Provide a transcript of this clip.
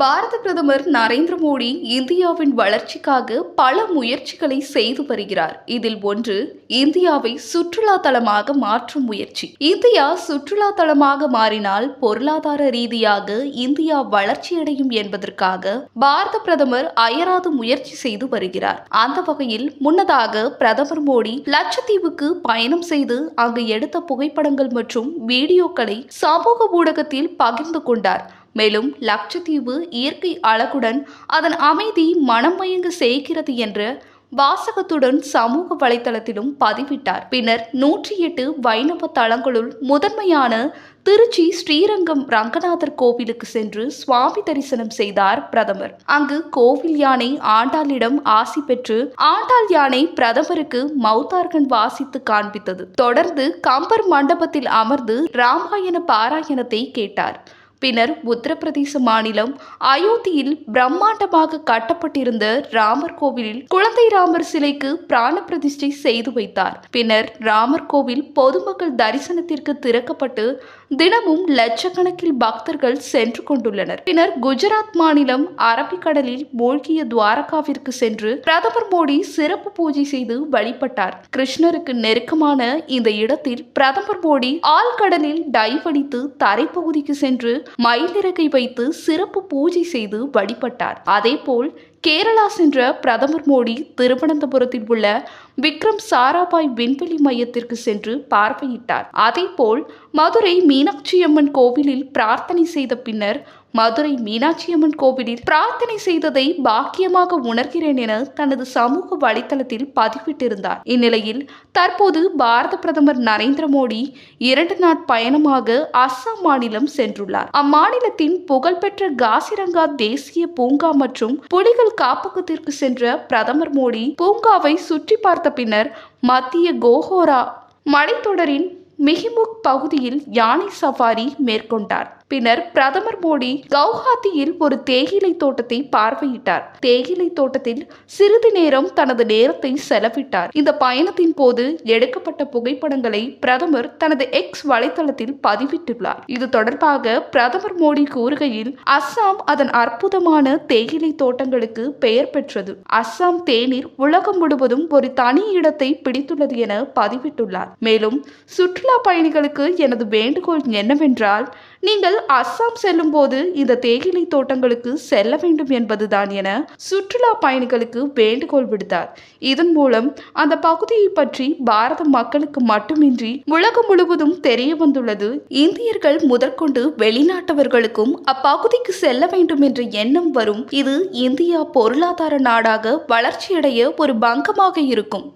பாரத பிரதமர் நரேந்திர மோடி இந்தியாவின் வளர்ச்சிக்காக பல முயற்சிகளை செய்து வருகிறார். இதில் ஒன்று இந்தியாவை சுற்றுலா தலமாக மாற்றும் முயற்சி. இந்தியா சுற்றுலா தலமாக மாறினால் பொருளாதார ரீதியாக இந்தியா வளர்ச்சியடையும் என்பதற்காக பாரத பிரதமர் அயராது முயற்சி செய்து வருகிறார். அந்த வகையில் முன்னதாக பிரதமர் மோடி லட்சத்தீவுக்கு பயணம் செய்து அங்கு எடுத்த புகைப்படங்கள் மற்றும் வீடியோக்களை சமூக ஊடகத்தில் பகிர்ந்து கொண்டார். மேலும் லட்சத்தீவு இயற்கை அழகுடன் அதன் அமைதி மனம் மயங்க செய்கிறது என்ற வாசகத்துடன் சமூக வலைதளத்திலும் பதிவிட்டார். பின்னர் நூற்றி எட்டு வைணவ தலங்களுள் முதன்மையான திருச்சி ஸ்ரீரங்கம் ரங்கநாதர் கோவிலுக்கு சென்று சுவாமி தரிசனம் செய்தார் பிரதமர். அங்கு கோவில் யானை ஆண்டாளிடம் ஆசி பெற்று ஆண்டாள் யானை பிரதமருக்கு மௌத்தார்கன் வாசித்து காண்பித்தது. தொடர்ந்து கம்பர் மண்டபத்தில் அமர்ந்து ராமாயண பாராயணத்தை கேட்டார். பின்னர் உத்தரப்பிரதேச மாநிலம் அயோத்தியில் பிரம்மாண்டமாக கட்டப்பட்டிருந்த ராமர் கோவிலில் குழந்தை ராமர் சிலைக்கு பிராண பிரதிஷ்டை செய்து வைத்தார். பின்னர் ராமர் கோவில் பொதுமக்கள் தரிசனத்திற்கு திறக்கப்பட்டு தினமும் லட்சக்கணக்கில் பக்தர்கள் சென்று கொண்டுள்ளனர். பின்னர் குஜராத் மாநிலம் அரபிக்கடலில் மூழ்கிய துவாரகாவிற்கு சென்று பிரதமர் மோடி சிறப்பு பூஜை செய்து வழிபட்டார். கிருஷ்ணருக்கு நெருக்கமான இந்த இடத்தில் பிரதமர் மோடி ஆழ்கடலில் டைவ் அடித்து தரைப்பகுதிக்கு சென்று மயிலிறகை வைத்து சிறப்பு பூஜை செய்து வழிபட்டார். அதேபோல் கேரளா சென்ற பிரதமர் மோடி திருவனந்தபுரத்தில் உள்ள விக்ரம் சாராபாய் விண்வெளி மையத்திற்கு சென்று பார்வையிட்டார். அதேபோல் மதுரை மீனாட்சியம்மன் கோவிலில் பிரார்த்தனை செய்த பின்னர் மதுரை மீனாட்சியம்மன் கோவிலில் பிரார்த்தனை செய்ததை பாக்கியமாக உணர்கிறேன் என தனது சமூக வலைதளத்தில் பதிவிட்டிருந்தார். இந்நிலையில் தற்போது பாரத பிரதமர் நரேந்திர மோடி இரண்டு நாட் பயணமாக அஸ்ஸாம் மாநிலம் சென்றுள்ளார். அம்மாநிலத்தின் புகழ்பெற்ற காசிரங்கா தேசிய பூங்கா மற்றும் புலிகள் காப்பகத்திற்கு சென்ற பிரதமர் மோடி பூங்காவை சுற்றி பார்த்த பின்னர் மத்திய கோஹோரா மலைத்தொடரின் மிகிமுக் பகுதியில் யானை சவாரி மேற்கொண்டார். பின்னர் பிரதமர் மோடி கவுஹாத்தியில் ஒரு தேயிலை தோட்டத்தை பார்வையிட்டார். தேயிலை தோட்டத்தில் சிறிது நேரம் தனது நேரத்தை செலவிட்டார். இந்த பயணத்தின் போது எடுக்கப்பட்ட புகைப்படங்களை பிரதமர் தனது எக்ஸ் வலைதளத்தில் பதிவிட்டுள்ளார். இது தொடர்பாக பிரதமர் மோடி கூறுகையில் அஸ்ஸாம் அதன் அற்புதமான தேயிலை தோட்டங்களுக்கு பெயர் பெற்றது. அஸ்ஸாம் தேநீர் உலகம் முழுவதும் ஒரு தனி இடத்தை பிடித்துள்ளது என பதிவிட்டுள்ளார். மேலும் சுற்றுலா பயணிகளுக்கு எனது வேண்டுகோள் என்னவென்றால் நீங்கள் அஸ்ஸாம் செல்லும் போது இந்த தேயிலை தோட்டங்களுக்கு செல்ல வேண்டும் என்பதுதான் என சுற்றுலா பயணிகளுக்கு வேண்டுகோள் விடுத்தார். இதன் மூலம் அந்த பகுதியை பற்றி பாரத மக்களுக்கு மட்டுமின்றி உலகம் முழுவதும் தெரிய வந்துள்ளது. இந்தியர்கள் முதற்கொண்டு வெளிநாட்டவர்களுக்கும் அப்பகுதிக்கு செல்ல வேண்டும் என்ற எண்ணம் வரும். இது இந்தியா பொருளாதார நாடாக வளர்ச்சியடைய ஒரு பங்கமாக இருக்கும்.